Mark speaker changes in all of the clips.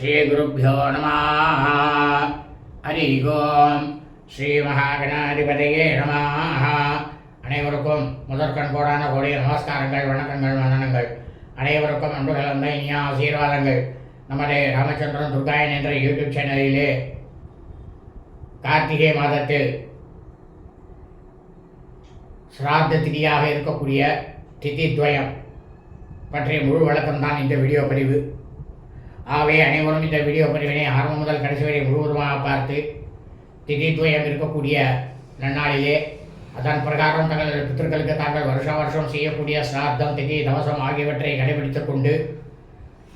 Speaker 1: ஸ்ரீகுருப்போ நம. ஹரி ஓம். ஸ்ரீ மகாகணாதிபதியே நம. அனைவருக்கும் முதற்கண் கோடான கோடிய நமஸ்காரங்கள் வணக்கங்கள் வந்தனங்கள் அனைவருக்கும் அன்பு கலந்த இனிய ஆசீர்வாதங்கள். நமது ராமச்சந்திரன் துர்காயன் என்ற யூடியூப் சேனலிலே கார்த்திகை மாதத்தில் சிராத்த திதியாக இருக்கக்கூடிய திதித்வயம் பற்றிய முழு வழக்கம்தான் இந்த வீடியோ பதிவு. ஆகவே அனைவரும் இந்த வீடியோ பதிவினை ஆரம்பம் முதல் கடைசி வரை முழுவதுமாக பார்த்து திதித்வயம் இருக்கக்கூடிய நன்னாளிலே அதன் பிரகாரம் தங்களது பித்தர்களுக்கு தாங்கள் வருஷ வருஷம் செய்யக்கூடிய சிராத்தம் திதி தவசம் ஆகியவற்றை கடைபிடித்துக் கொண்டு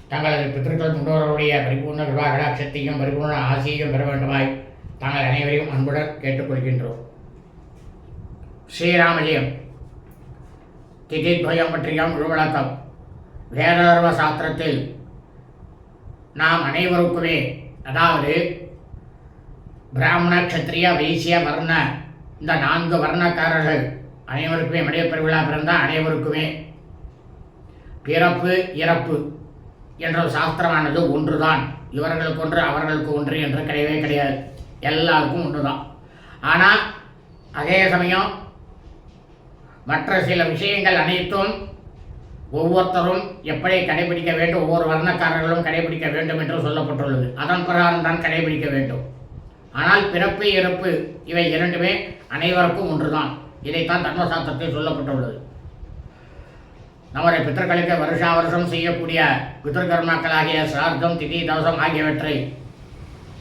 Speaker 1: தங்களது பித்தர்கள் முன்னோர்களுடைய பரிபூர்ண விவாகடாட்சத்தையும் பரிபூர்ண ஆசியையும் பெற வேண்டுமாய் தாங்கள் அனைவரையும் அன்புடன் கேட்டுக்கொள்கின்றோம். ஸ்ரீராமஜெயம் திதித்வயம் பற்றியும் முழு விளக்கம். வேதர்வ சாஸ்திரத்தில் நாம் அனைவருக்குமே அதாவது பிராமண க்ஷத்ரிய வைசிய வர்ண இந்த நான்கு வர்ணக்காரர்கள் அனைவருக்குமே மனித பெருவிழா அனைவருக்குமே பிறப்பு இறப்பு என்ற சாஸ்திரமானது ஒன்றுதான். இவர்களுக்கு ஒன்று அவர்களுக்கு ஒன்று என்று கிடையவே கிடையாது. எல்லாருக்கும் ஒன்று தான் ஆனால் அதே சமயம் மற்ற சில விஷயங்கள் அனைத்தும் ஒவ்வொருத்தரும் எப்படி கடைபிடிக்க வேண்டும்? ஒவ்வொரு வர்ணக்காரர்களும் கடைபிடிக்க வேண்டும் என்று சொல்லப்பட்டுள்ளது. அதன் பிரகாரம் தான் கடைபிடிக்க வேண்டும். ஆனால் பிறப்பு இறப்பு இவை இரண்டுமே அனைவருக்கும் ஒன்றுதான். இதைத்தான் தர்மசாஸ்திரத்தில் சொல்லப்பட்டுள்ளது. நமது பித்தர்களுக்கு வருஷா வருஷம் செய்யக்கூடிய பித்திருக்கர்மாக்களாகிய சிரார்த்தம் திதி தவசம் ஆகியவற்றை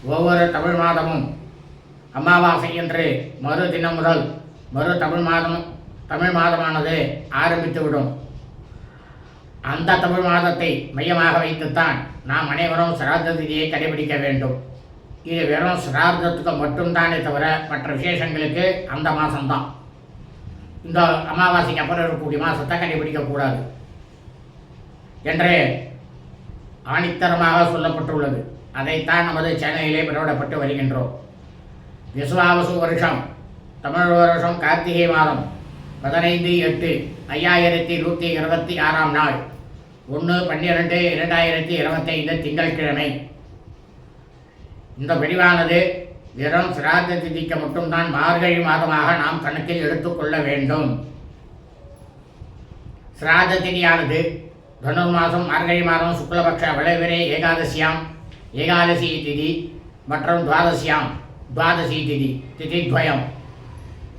Speaker 1: ஒவ்வொரு தமிழ் மாதமும் அமாவாசை என்று மறு தினம் முதல் மறு தமிழ் மாதம் தமிழ் மாதமானது ஆரம்பித்துவிடும். அந்த தமிழ் மாதத்தை மையமாக வைத்துத்தான் நாம் அனைவரும் சிரார்த்த திதியை கடைபிடிக்க வேண்டும். இது வெறும் சிரார்த்தத்துக்கு மட்டும்தானே தவிர மற்ற விசேஷங்களுக்கு அந்த மாதம்தான். இந்த அமாவாசைக்கு அப்புறம் இருக்கக்கூடிய மாதத்தை கடைபிடிக்கக்கூடாது என்று ஆணித்தரமாக சொல்லப்பட்டுள்ளது. அதைத்தான் நமது சென்னையிலே பிறவிடப்பட்டு வருகின்றோம். விசுவாவசு வருஷம் தமிழ் வருஷம் கார்த்திகை மாதம் பதினைந்து எட்டு ஐயாயிரத்தி நூற்றி இருபத்தி ஆறாம் நாள். ஒன்று பன்னிரெண்டு இரண்டாயிரத்தி இருபத்தைந்து திங்கட்கிழமை. இந்த பிரிவானது வெறும் சிராத்த திதிக்கு மட்டும்தான் மார்கழி மாதமாக நாம் கணக்கில் எடுத்துக்கொள்ள வேண்டும். சிராத திதியானது தனுர் மாதம் மார்கழி மாதம் சுக்லபக்ஷ விளைவிரை ஏகாதசியாம் ஏகாதசி திதி மற்றும் துவாதசியாம். துவாதசி திதி திதித்வயம்.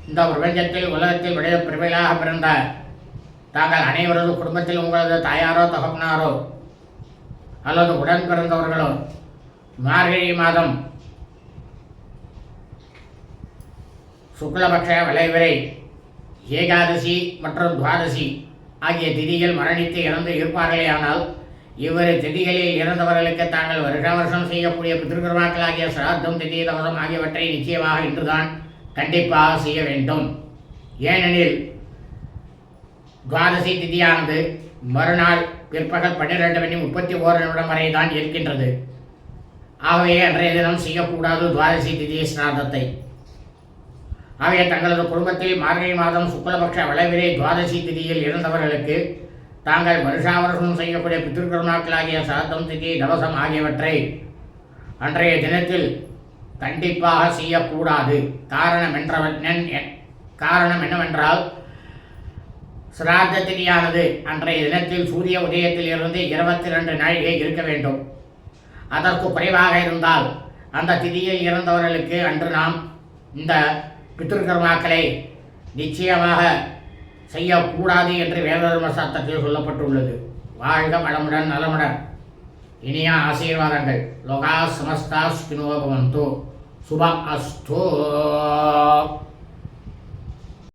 Speaker 1: இந்த பிரபஞ்சத்தில் உலகத்தில் விளைய பிரபலாக பிறந்த தாங்கள் அனைவரது குடும்பத்தில் உங்களது தாயாரோ தகப்பனாரோ அல்லது உடன் பிறந்தவர்களோ மார்கழி மாதம் சுக்லபக்ஷ விளைவிரை ஏகாதசி மற்றும் துவாதசி ஆகிய திதிகள் மரணித்து இறந்து இருப்பார்களேயானால் இவ்விரு திதிகளில் இறந்தவர்களுக்கு தாங்கள் வருஷ வருஷம் செய்யக்கூடிய பித்திருக்கர்மாக்களாகிய சிராத்தம் திதி தவசம் ஆகியவற்றை நிச்சயமாக இன்றுதான் கண்டிப்பாக செய்ய வேண்டும். ஏனெனில் துவாதசி திதியானது மறுநாள் பிற்பகல் பன்னிரெண்டு மணி முப்பத்தி ஓரு நிமிடம் வரை தான் இருக்கின்றது. ஆகவே அன்றைய தினம் செய்யக்கூடாது துவாதசி திதி ஸ்நாதத்தை ஆகவே தங்களது குடும்பத்தில் மார்கழி மாதம் சுக்லபக்ஷ வளைவிலே துவாதசி திதியில் இருந்தவர்களுக்கு தாங்கள் வருஷாவருஷம் செய்யக்கூடிய பித்திருக்கருணாக்களாகிய சாத்தம் திதி தவசம் ஆகியவற்றை அன்றைய தினத்தில் கண்டிப்பாக செய்யக்கூடாது. காரணம் என்றவன் காரணம் என்னவென்றால் சிராத்த திதியானது அன்றைய தினத்தில் சூரிய உதயத்தில் இருந்து இருபத்தி ரெண்டு நாழிகை இருக்க வேண்டும். அதற்கு குறைவாக இருந்தால் அந்த திதியில் இறந்தவர்களுக்கு அன்று நாம் இந்த பித்திருக்கர்மாக்களை நிச்சயமாக செய்யக்கூடாது என்று வேதர்ம சாஸ்திரத்தில் சொல்லப்பட்டுள்ளது. வாழ்க வளமுடன் நலமுடன். இனிய ஆசீர்வாதங்கள். லோகா சமஸ்தா ஸ்கினோபவந்தோ சுப அஸ்தோ.